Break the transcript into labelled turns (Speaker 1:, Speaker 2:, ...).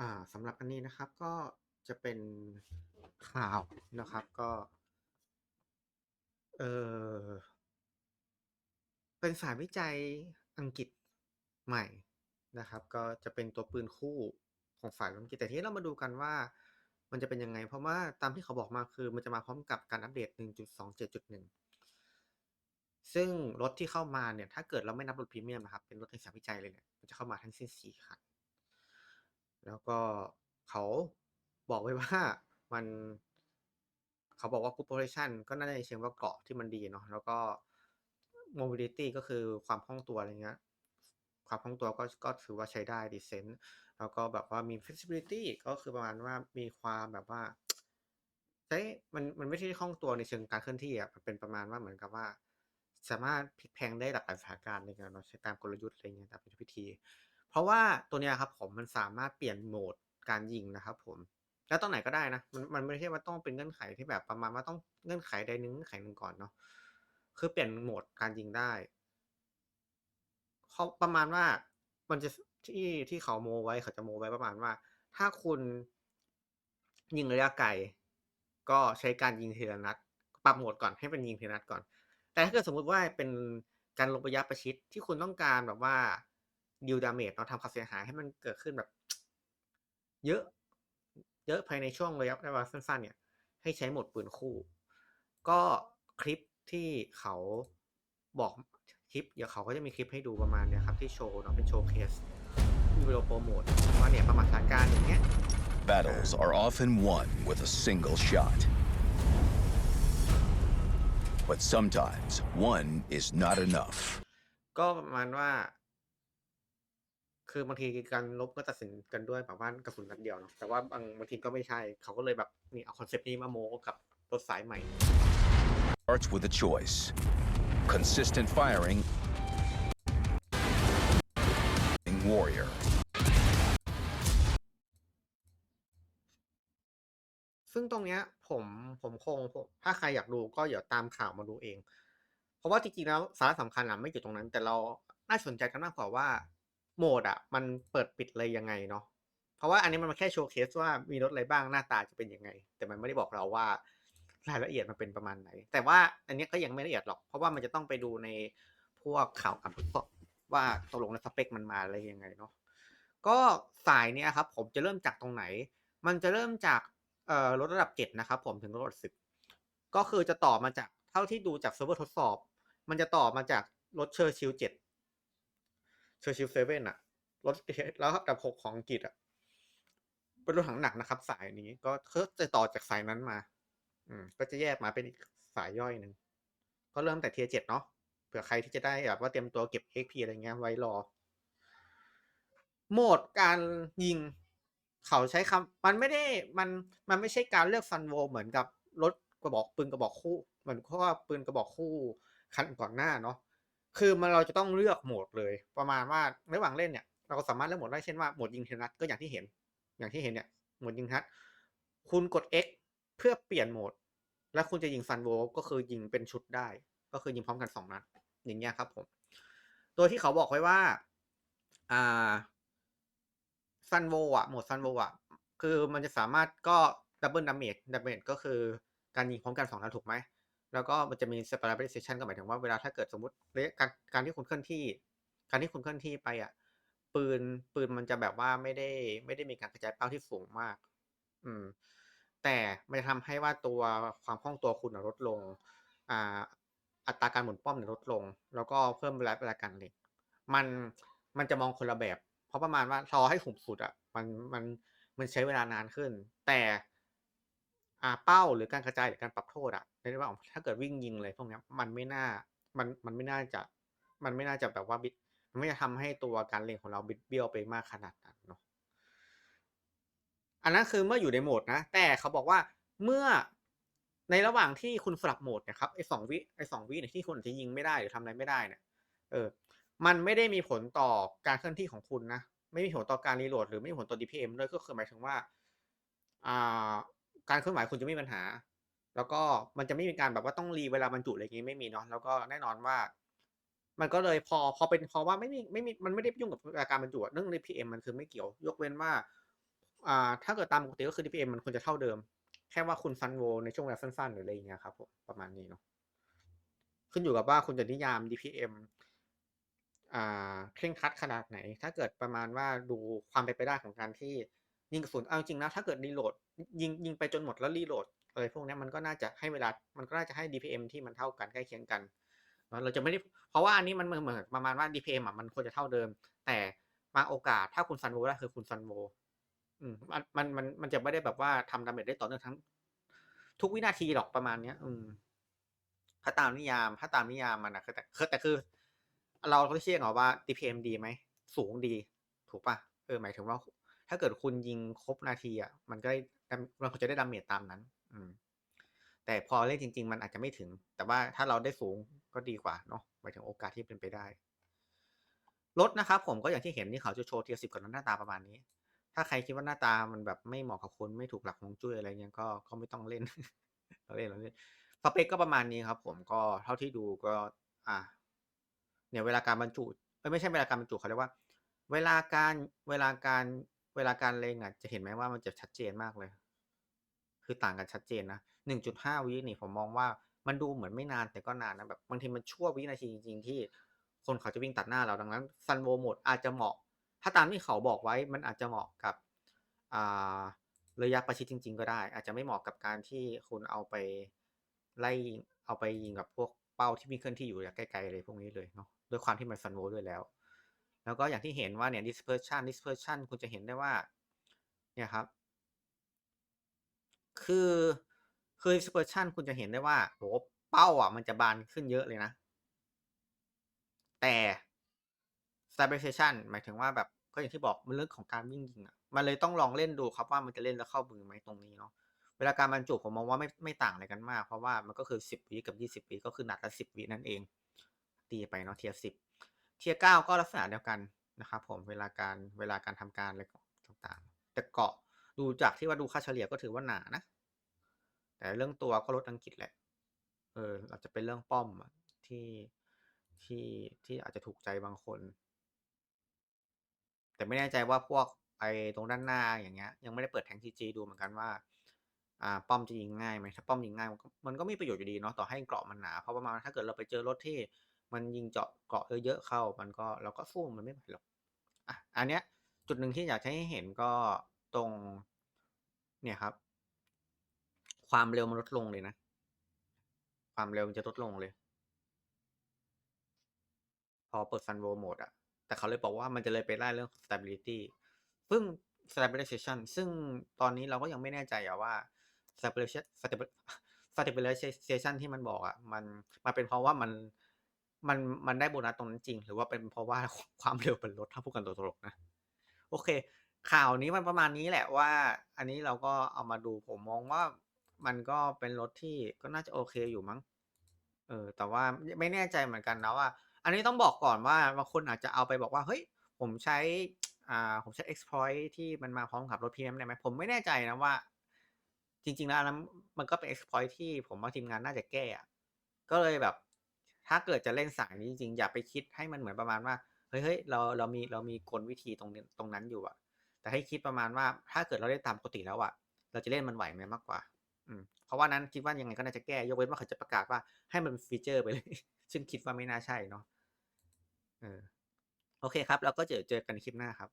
Speaker 1: อ่าสำหรับอันนี้นะครับก็จะเป็นข่าวนะครับก็เออเป็นสายวิจัยอังกฤษใหม่นะครับ ก็จะเป็นตัวปืนคู่ของฝ่ายอังกฤษแต่ทีนี้เรามาดูกันว่ามันจะเป็นยังไง เพราะว่าตามที่เขาบอกมาคือมันจะมาพร้อมกับการอัปเดต 1.27.1 ซึ่งรถที่เข้ามาเนี่ย ถ้าเกิดเราไม่นับรถพรีเมียมนะครับ เป็นรถในสายวิจัยเลยเนี่ยมันจะเข้ามาทั้งสิ้น4คัน แล้วก็เขาบอกไว้ว่ามันเขาบอกว่า Good Protection ก็น่าจะเชิงว่าเกาะที่มันดีเนาะแล้วก็ Mobility ก็คือความคล่องตัวอะไรเงี้ยความคล่องตัวก็ก็ถือว่าใช้ได้ decent แล้วก็แบบว่ามี Flexibility ก็คือประมาณว่ามีความแบบว่าใช้มันมันไม่ใช่คล่องตัวในเชิงการเคลื่อนที่อะมันเป็นประมาณว่าเหมือนกับว่า สามารถพลิกแพลงได้หลากหลายสถานการณ์ในการเราใช้ตามกลยุทธ์อะไรเงี้ยตามยุทธวิธี เพราะว่าตัวเนี้ยครับผมมันสามารถเปลี่ยนโหมดการยิงนะครับผมแล้วตรงไหนก็ได้นะ มันมันไม่ใช่ว่าต้องเป็นเงื่อนไขที่แบบประมาณว่าต้องเงื่อนไขใดหนึ่งเงื่อนไขหนึ่งก่อนเนาะคือเปลี่ยนโหมดการยิงได้เขาประมาณว่ามันจะที่ที่เขาโมไว้เขาจะโมไว้ประมาณว่า ถ้าคุณยิงระยะไกลก็ใช้การยิงทีละนัดปรับโหมดก่อนให้เป็นยิงทีละนัดก่อน แต่ถ้าเกิดสมมุติว่าเป็นการลงระยะประชิดที่คุณต้องการแบบว่า deal damage เนาะทำความเสียหายให้มันเกิดขึ้นแบบ เยอะ เยอะภายในช่วงระยะเวลาสั้น ๆ เนี่ย ให้ใช้โหมดปืนคู่ ก็คลิปที่เขาบอกคลิป เดี๋ยวเขาก็จะมีคลิปให้ดูประมาณเนี้ยครับ ที่โชว์เนาะเป็นโชว์เคสมีวิดีโอโปรโมตว่าเนี่ยประมาณสถานการณ์อย่างเงี้ย
Speaker 2: Battles are often won with a single shot. But sometimes one is not enough.
Speaker 1: ก็ประมาณว่า คือบางทีการรบก็ตัดสินกันด้วยแบบว่ากระสุนนัดเดียวเนาะแต่ว่าบางบางทีก็ไม่ใช่ เขาก็เลยแบบนี่เอาคอนเซปต์นี้มาโม้กับรถสายใหม่
Speaker 2: Starts with a choice. Consistent firing. Warrior.
Speaker 1: ซึ่งตรงเนี้ยผมผมคงผมถ้าใครอยากดูก็เดี๋ยวตามข่าวมาดูเอง เพราะว่าจริงๆแล้วสาระสำคัญอะไม่อยู่ตรงนั้น แต่เราน่าสนใจกันมากกว่าว่า โหมดอะมันเปิดปิดอะไรยังไงเนาะเพราะว่าอันนี้มันมาแค่โชว์เคสว่ามีรถอะไรบ้างหน้าตาจะเป็นยังไง แต่มันไม่ได้บอกเราว่ารายละเอียดมันเป็นประมาณไหน แต่ว่าอันนี้ก็ยังไม่ละเอียดหรอก เพราะว่ามันจะต้องไปดูในพวกข่าวการทดสอบว่าตกลงแล้วสเปคมันมาอะไรยังไงเนาะก็สายเนี้ยครับ ผมจะเริ่มจากตรงไหน มันจะเริ่มจากเอ่อรถระดับ7นะครับ ผมถึงรถระดับก็คือจะต่อมาจากเท่าที่ดูจากเซิร์ฟเวอร์ทดสอบ มันจะต่อมาจากรถ Churchill 7 Churchill 7อะรถแล้วระดับ6ของอังกฤษอะเป็นรถถังหนักนะครับ สายนี้ก็จะต่อจากสายนั้นมา อืม ก็จะแยกมาเป็นอีกสายย่อยหนึ่งก็เริ่มแต่ Tier 7เนาะเผื่อใครที่จะได้แบบว่าเตรียมตัวเก็บ XP อะไรเงี้ยไว้รอ โหมดการยิง เขาใช้คำมันไม่ได้มันมันไม่ใช่การเลือก Sunvo เหมือนกับรถกระบอกปืนกระบอกคู่ เหมือนเพราะว่าปืนกระบอกคู่คันก่อนหน้าเนาะ คือมันเราจะต้องเลือกโหมดเลย ประมาณว่าระหว่างเล่นเนี่ยเราสามารถเลือกโหมดได้เช่นว่าโหมดยิงทีละนัดก็อย่างที่เห็น อย่างที่เห็นเนี่ยโหมดยิงทีละนัดคุณกด X เพื่อเปลี่ยนโหมด แล้วคุณจะยิง Sunvo ก็คือยิงเป็นชุดได้ ก็คือยิงพร้อมกัน2นัดอย่างเงี้ยครับผมโดยที่เขาบอกไว้ว่าอ่า Sunvo อะโหมด Sunvo อะคือมันจะสามารถก็ Double Damage Damage ก็คือการยิงพร้อมกัน2นัดถูกไหม แล้วก็มันจะมี Stabilization ก็หมายถึงว่าเวลาถ้าเกิดสมมติการการที่คุณเคลื่อนที่ การที่คุณเคลื่อนที่ไปอะปืนปืนมันจะแบบว่าไม่ได้ไม่ได้มีการกระจายเป้าที่สูงมาก อืม แต่มันจะทำให้ว่าตัวความคล่องตัวคุณลดลง อ่า อัตราการหมุนป้อมลดลง แล้วก็เพิ่มระยะเวลาการเล็งมันมันจะมองคนละแบบ เพราะประมาณว่ารอให้สูงสุดอะ มันมันมันใช้เวลานานขึ้น แต่ เป้าหรือการกระจายหรือการปรับโทษอะในระหว่างถ้าเกิดวิ่งยิงอะไรพวกนี้มันไม่น่ามันมันไม่น่าจะมันไม่น่าจะแบบว่าบิดมันไม่จะทำให้ตัวการเล็งของเราบิดเบี้ยวไปมากขนาดนั้นเนาะอันนั้นคือเมื่ออยู่ในโหมดนะ แต่เขาบอกว่าเมื่อในระหว่างที่คุณสลับโหมดนี่ยครับไอ้2วิไอ้2วิเนี่ยที่คุณอาจจะยิงไม่ได้หรือทำอะไรไม่ได้เนี่ยเออ มันไม่ได้มีผลต่อการเคลื่อนที่ของคุณนะ ไม่มีผลต่อการ reload หรือไม่มีผลต่อ DPM ด้วยก็คือหมายถึงว่าอ่า การเคลื่อนไหวคุณจะไม่มีปัญหา แล้วก็มันจะไม่มีการแบบว่าต้องรีเวลาบรรจุอะไรอย่างงี้ไม่มีเนาะแล้วก็แน่นอนว่า มันก็เลยพอพอเป็นพอว่าไม่มีไม่มีมันไม่ได้ยุ่งกับการบรรจุเรื่อง DPM มันคือไม่เกี่ยว ยกเว้นว่าอ่าถ้าเกิดตามปกติก็คือ DPM มันควรจะเท่าเดิม แค่ว่าคุณซันโวในช่วงเวลาสั้นๆหรืออะไรอย่างเงี้ยครับผมประมาณนี้เนาะขึ้นอยู่กับว่าคุณจะนิยาม DPM อ่าเคร่งครัดขนาดไหน ถ้าเกิดประมาณว่าดูความเป็นไปได้ของการที่ยิงกระสุนเอาจริงนะ ถ้าเกิด reload ยิงยิงไปจนหมดแล้ว reload อะไรพวกนี้มันก็น่าจะให้เวลา มันก็น่าจะให้ DPM ที่มันเท่ากันใกล้เคียงกัน เราจะไม่ได้ เพราะว่าอันนี้มันเหมือนประมาณว่า DPM อะมันควรจะเท่าเดิม แต่บางโอกาสถ้าคุณซันโวได้คือคุณซันโวอืมมันมันมันมันจะไม่ได้แบบว่าทำ damage ได้ต่อเนื่องทั้ง ทุกวินาทีหรอกประมาณเนี้ย อืมถ้าตามนิยาม ถ้าตามนิยามมันอะคือแต่คือแต่คือ เราก็เทียบกับว่า DPM ดีไหมสูงดี ถูกปล่า?เออหมายถึงว่า ถ้าเกิดคุณยิงครบนาทีอะมันก็ได้ มันควรจะได้ damage ตามนั้น อืม แต่พอเล่นจริง ๆ มันอาจจะไม่ถึง แต่ว่าถ้าเราได้สูงก็ดีกว่าเนาะหมายถึงโอกาสที่เป็นไปได้รถนะครับผมก็อย่างที่เห็นที่เขาจะโชว์ Tier 10กันเนาะหน้าตาประมาณนี้ ถ้าใครคิดว่าหน้าตามันแบบไม่เหมาะกับคุณไม่ถูกหลักฮวงจุ้ยอะไรเงี้ยก็ก็ไม่ต้องเล่นล้อเล่นล้อเล่นสเปกก็ประมาณนี้ครับ ผมก็เท่าที่ดูก็ อ่า เนี่ยเวลาการบรรจุไม่ใช่เวลาการบรรจุเขาเรียกว่า เวลาการเวลาการ เวลาการเล็งอะจะเห็นไหมว่ามันจะชัดเจนมากเลย คือต่างกันชัดเจนนะ1.5วินี่ผมมองว่ามันดูเหมือนไม่นานแต่ก็นานนะแบบบางทีมันชั่ววินาทีจริง ๆ ที่คนเขาจะวิ่งตัดหน้าเราดังนั้น Sunwo Mode อาจจะเหมาะ ถ้าตามที่เขาบอกไว้มันอาจจะเหมาะกับระยะประชิดจริง ๆ ก็ได้ อาจจะไม่เหมาะกับการที่คุณเอาไปไล่เอาไปยิงกับพวกเป้าที่มีเคลื่อนที่อยู่ระยะไกล้ๆอะไรพวกนี้เลยเนาะด้วยความที่มัน Sunwo ด้วยแล้ว แล้วก็อย่างที่เห็นว่าเนี่ย Dispersion Dispersion คุณจะเห็นได้ว่า เนี่ยครับ คือคือ Dispersion คุณจะเห็นได้ว่าโอ้โฮเป้าอะ มันจะบานขึ้นเยอะเลยนะ แต่ Stabilization หมายถึงว่าแบบก็อย่างที่บอกมันเรื่องของการวิ่งยิงอะ มันเลยต้องลองเล่นดูครับว่ามันจะเล่นแล้วเข้ามือไหมตรงนี้เนาะ เวลาการบรรจุผมมองว่าไม่ไม่ต่างอะไรกันมาก เพราะว่ามันก็คือ 10วิกับ 20วิก็คือนัดละ10วินั่นเอง ตีไปเนาะ Tier 10 Tier 9ก็ลักษณะเดียวกันนะครับผมเวลาการเวลาการทำการอะไรต่างๆ แต่เกาะดูจากที่ว่าดูค่าเฉลี่ยก็ถือว่าหนานะ แต่เรื่องตัวก็รถอังกฤษแหละ เอออาจจะเป็นเรื่องป้อมที่ที่ที่อาจจะถูกใจบางคน แต่ไม่แน่ใจว่าพวกไอ้ตรงด้านหน้าอย่างเงี้ย ยังไม่ได้เปิด Tank TG ดูเหมือนกันว่า อ่า ป้อมจะยิงง่ายไหม?ถ้าป้อมยิงง่าย มันก็มีประโยชน์อยู่ดีเนาะต่อให้เกราะมันหนาเพราะประมาณถ้าเกิดเราไปเจอรถที่ มันยิงเจาะเกาะเยอะๆเข้า มันก็เราก็สู้มันไม่ไหวหรอกอะอันเนี้ย จุดหนึ่งที่อยากให้เห็นก็ตรง เนี่ยครับ ความเร็วมันลดลงเลยนะ ความเร็วมันจะลดลงเลย พอเปิด Sunwo Mode อะแต่เขาเลยบอกว่ามันจะเลยไปไล่เรื่อง Stability ซึ่ง Stabilization ซึ่งตอนนี้เราก็ยังไม่แน่ใจอะว่า Stabilization Stabi Stabilization ที่มันบอกอะมันมันเป็นเพราะว่ามัน มันมันได้โบนัสตรงนั้นจริง หรือว่าเป็นเพราะว่าความเร็วมันลดถ้าพูดกันตรงๆนะ โอเค ข่าวนี้มันประมาณนี้แหละว่า อันนี้เราก็เอามาดูผมมองว่ามันก็เป็นรถที่ก็น่าจะโอเคอยู่มั้ง เออ แต่ว่าไม่แน่ใจเหมือนกันนะว่า อันนี้ต้องบอกก่อนว่าบางคนอาจจะเอาไปบอกว่า เฮ้ย ผมใช้ อ่า ผมใช้ Exploit ที่มันมาพร้อมกับรถ PM ได้ไหม?ผมไม่แน่ใจนะว่า จริง ๆ แล้วอันนั้นมันก็เป็น Exploit ที่ผมว่าทีมงานน่าจะแก้อะก็เลยแบบ ถ้าเกิดจะเล่นสายนี้จริงๆอย่าไปคิดให้มันเหมือนประมาณว่าเฮ้ยๆเราเรามีเรามีกลวิธีตรงนี้ตรงนั้นอยู่อะแต่ให้คิดประมาณว่าถ้าเกิดเราเล่นตามปกติแล้วอะเราจะเล่นมันไหวไหมมากกว่า อืมเพราะว่านั้นคิดว่ายังไงก็น่าจะแก้ยกเว้นว่าเขาจะประกาศว่าให้มันเป็นฟีเชอร์ไปเลย ซึ่งคิดว่าไม่น่าใช่เนาะเออโอเคครับ แล้วก็เดี๋ยวเจอกันในคลิปหน้าครับ